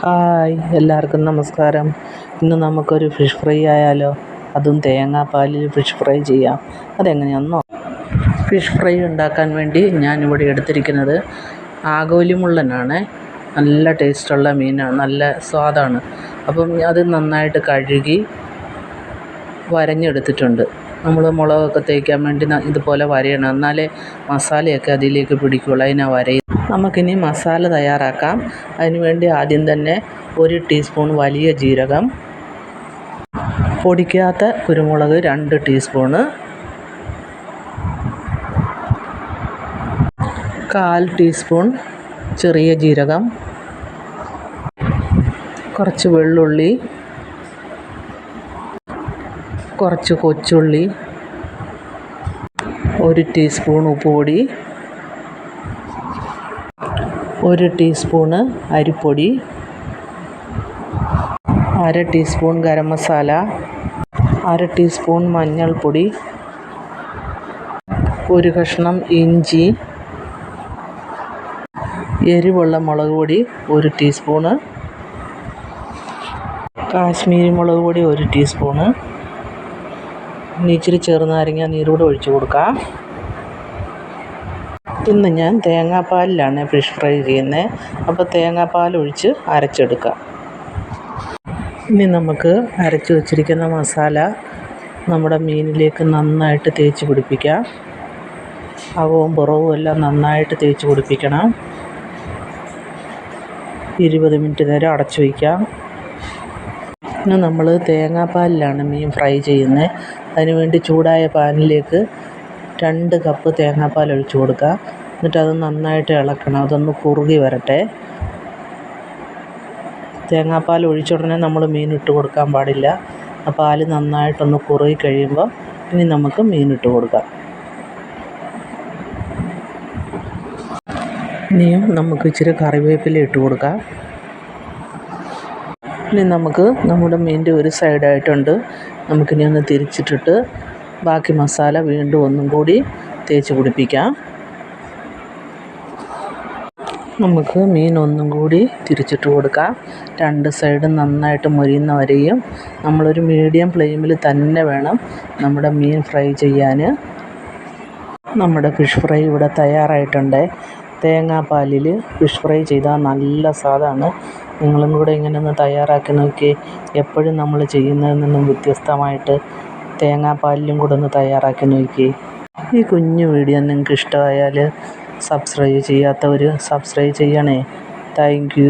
Hi എല്ലാവർക്കും നമസ്കാരം. ഇന്ന് നമുക്കൊരു ഫിഷ് ഫ്രൈ ആയാലോ? അതും തേങ്ങാപ്പാലിൽ ഫിഷ് ഫ്രൈ ചെയ്യാം. അതെങ്ങനെയാണെന്നോ ഫിഷ് ഫ്രൈ ഉണ്ടാക്കാൻ വേണ്ടി ഞാനിവിടെ എടുത്തിരിക്കുന്നത് ആഗോലി മുള്ളനാണ് നല്ല ടേസ്റ്റുള്ള മീനാണ്. നല്ല സ്വാദാണ്. അപ്പം അത് നന്നായിട്ട് കഴുകി വരഞ്ഞെടുത്തിട്ടുണ്ട്. നമ്മൾ മുളകൊക്കെ തേക്കാൻ വേണ്ടി ഇതുപോലെ വരയണം. എന്നാലേ മസാലയൊക്കെ അതിലേക്ക് പിടിക്കുകയുള്ളൂ അതിനാണ് വരയുന്നത്. നമുക്കിനി മസാല തയ്യാറാക്കാം. അതിനുവേണ്ടി ആദ്യം തന്നെ ഒരു ടീസ്പൂൺ വലിയ ജീരകം പൊടിക്കാത്ത കുരുമുളക് രണ്ട് ടീസ്പൂണ് കാൽ ടീസ്പൂൺ ചെറിയ ജീരകം കുറച്ച് വെള്ളുള്ളി കുറച്ച് കൊച്ചുള്ളി ഒരു ടീസ്പൂൺ ഉപ്പുപൊടി ഒരു ടീസ്പൂണ് അരിപ്പൊടി അര ടീസ്പൂൺ ഗരം മസാല അര ടീസ്പൂൺ മഞ്ഞൾപ്പൊടി ഒരു കഷ്ണം ഇഞ്ചി എരിവുള്ള മുളക് പൊടി ഒരു ടീസ്പൂണ് കാശ്മീരി മുളക് പൊടി ഒരു ടീസ്പൂണ്. ഇനി ഇച്ചിരി ചെറുനാരങ്ങ നീരൂടെ ഒഴിച്ച് കൊടുക്കാം. ഇന്ന് ഞാൻ തേങ്ങാപ്പാലിലാണ് ഫിഷ് ഫ്രൈ ചെയ്യുന്നത് അപ്പോൾ തേങ്ങാപ്പാൽ ഒഴിച്ച് അരച്ചെടുക്കാം. ഇനി നമുക്ക് അരച്ചു വച്ചിരിക്കുന്ന മസാല നമ്മുടെ മീനിലേക്ക് നന്നായിട്ട് തേച്ച് പിടിപ്പിക്കാം. അവവും പുറവും എല്ലാം നന്നായിട്ട് തേച്ച് പിടിപ്പിക്കണം. ഇരുപത് മിനിറ്റ് നേരം അടച്ചു വയ്ക്കാം. ഇന്ന് നമ്മൾ തേങ്ങാപ്പാലിലാണ് മീൻ ഫ്രൈ ചെയ്യുന്നത് അതിനുവേണ്ടി ചൂടായ പാനിലേക്ക് രണ്ട് കപ്പ് തേങ്ങാപ്പാൽ ഒഴിച്ച് കൊടുക്കുക. എന്നിട്ട് അത് നന്നായിട്ട് ഇളക്കണം. അതൊന്ന് കുറുകി വരട്ടെ. തേങ്ങാപ്പാൽ ഒഴിച്ച ഉടനെ നമ്മൾ മീൻ ഇട്ട് കൊടുക്കാൻ പാടില്ല. ആ പാൽ നന്നായിട്ടൊന്ന് കുറുകി കഴിയുമ്പോൾ ഇനി നമുക്ക് മീൻ ഇട്ട് കൊടുക്കാം. ഇനിയും നമുക്ക് ഇച്ചിരി കറിവേപ്പില ഇട്ട് കൊടുക്കാം. ഇനി നമുക്ക് നമ്മുടെ മീനിന്റെ ഒരു സൈഡായിട്ടുണ്ട് നമുക്കിനി ഒന്ന് തിരിച്ചിട്ടിട്ട് ബാക്കി മസാല വീണ്ടും ഒന്നും കൂടി തേച്ച് പിടിപ്പിക്കാം. നമുക്ക് മീൻ ഒന്നും കൂടി തിരിച്ചിട്ട് കൊടുക്കാം. രണ്ട് സൈഡും നന്നായിട്ട് മുരിയുന്ന വരെയും നമ്മളൊരു മീഡിയം ഫ്ലെയിമിൽ തന്നെ വേണം നമ്മുടെ മീൻ ഫ്രൈ ചെയ്യാൻ. നമ്മുടെ ഫിഷ് ഫ്രൈ ഇവിടെ തയ്യാറായിട്ടുണ്ട്. തേങ്ങാപ്പാലിൽ ഫിഷ് ഫ്രൈ ചെയ്താൽ നല്ല സാധാണ് നിങ്ങളും കൂടെ ഇങ്ങനെ ഒന്ന് തയ്യാറാക്കി നോക്കി എപ്പോഴും നമ്മൾ ചെയ്യുന്നതിൽ നിന്നും വ്യത്യസ്തമായിട്ട് തേങ്ങാപ്പാലിലും കൂടെ ഒന്ന് തയ്യാറാക്കി നോക്കിയേ ഈ കുഞ്ഞു വീഡിയോ നിങ്ങൾക്ക് ഇഷ്ടമായാൽ സബ്സ്ക്രൈബ് ചെയ്യാത്തവർ സബ്സ്ക്രൈബ് ചെയ്യണേ. താങ്ക്